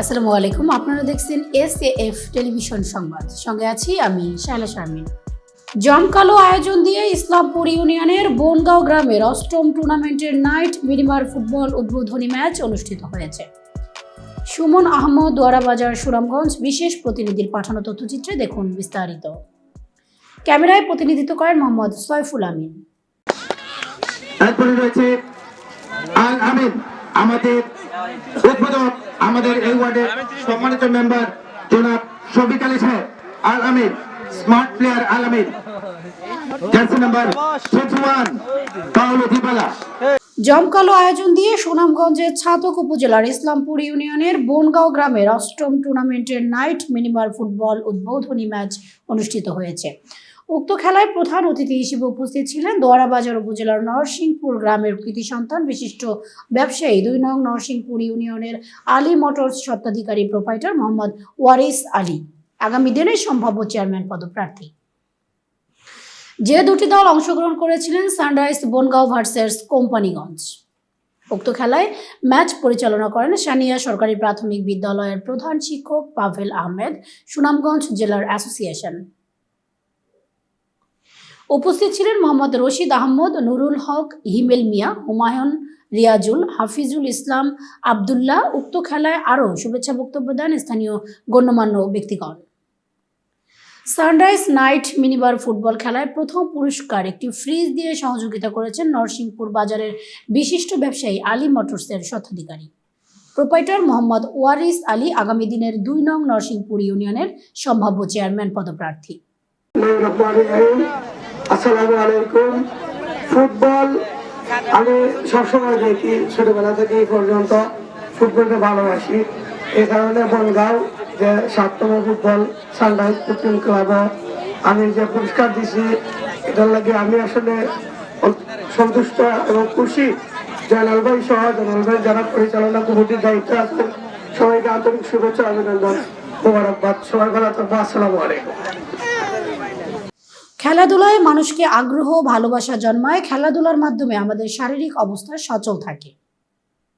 আসসালামু আলাইকুম, আপনারা দেখছেন এস এফ টেলিভিশন সংবাদ। সঙ্গে আছি আমি শায়লা শারমিন। জমকালো আয়োজন দিয়ে ইসলামপুর ইউনিয়নের বনগাঁও গ্রামের অষ্টম টুর্নামেন্টের নাইট মিনিমার ফুটবল উদ্বোধনী ম্যাচ অনুষ্ঠিত হয়েছে। সুমন আহমদ, দোয়ারাবাজার সুরামগঞ্জ বিশেষ প্রতিনিধির পাঠানো তথ্যচিত্রে দেখুন বিস্তারিত। ক্যামেরায় প্রতিনিধিত্ব করেন মোহাম্মদ সয়ফুল আমিন। রয়েছে আমিন, আমাদের উদ্বোধক আমাদের এই ওয়ার্ডের সম্মানিত মেম্বার জনাব Shafiq Ali Al Amir smart player Al Amir jersey number one, Paulo Dybala. জমকালো আয়োজন দিয়ে সুনামগঞ্জের ছাতক উপজেলার ইসলামপুর ইউনিয়নের বনগাঁও গ্রামের অষ্টম টুর্নামেন্টের নাইট মিনিমার ফুটবল উদ্বোধনী ম্যাচ অনুষ্ঠিত হয়েছে। উক্ত খেলায় প্রধান অতিথি হিসেবে উপস্থিত ছিলেন দোয়ারাবাজার উপজেলার নরসিংপুর গ্রামের কৃতি সন্তান, বিশিষ্ট ব্যবসায়ী, দুই নং নরসিংপুর ইউনিয়নের আলী মোটরস স্বত্বাধিকারী প্রোপাইটার মোহাম্মদ ওয়ারিস আলী। আগামী দিনের সম্ভাব্য চেয়ারম্যান পদপ্রার্থী। যে দুটি দল অংশগ্রহণ করেছিলেন সানরাইজ বনগাঁও ভার্সেস কোম্পানিগঞ্জ। উক্ত খেলায় ম্যাচ পরিচালনা করেন সানিয়া সরকারি প্রাথমিক বিদ্যালয়ের প্রধান শিক্ষক পাভেল আহমেদ, সুনামগঞ্জ জেলার অ্যাসোসিয়েশন। উপস্থিত ছিলেন মোহাম্মদ রশিদ আহমদ, নুরুল হক, হিমেল মিয়া, হুমায়ুন রিয়াজুল, হাফিজুল ইসলাম আবদুল্লাহ। উক্ত খেলায় আরও শুভেচ্ছা বক্তব্য দেন স্থানীয় গণ্যমান্য ব্যক্তিগণ। সানরাইজ নাইট মিনিবার ফুটবল খেলায় প্রথম পুরস্কার একটি ফ্রিজ দিয়ে সহযোগিতা করেছেন নরসিংপুর বাজারের বিশিষ্ট ব্যবসায়ী আলী মোটরসের স্বত্বাধিকারী প্রোপাইটার মোহাম্মদ ওয়ারিস আলী আগামী দিনের দুই নং নরসিংপুর ইউনিয়নের সম্ভাব্য চেয়ারম্যান পদপ্রার্থী। ফুটবল আমি সবসময় দেখি, ছোটবেলা থেকে পর্যন্ত ফুটবলকে ভালোবাসি। এই কারণে বনগাঁও যে সাততম ফুটবল সানরাইজ ফুটবল ক্লাব আমি যে পুরস্কার দিছি, এটার লাগে আমি আসলে সন্তুষ্ট এবং খুশি। জয়নাল ভাই সহ জয়নাল ভাই যারা পরিচালনা কমিটির দায়িত্ব আছেন, সবাইকে আন্তরিক শুভেচ্ছা অভিনন্দন, মোবারকবাদ। সবাই ভালো থাকব আসসালামু আলাইকুম। খেলাধুলায় মানুষকে আগ্রহ ভালোবাসা জন্মায়। খেলাধুলার মাধ্যমে আমাদের শারীরিক অবস্থা সচল থাকে।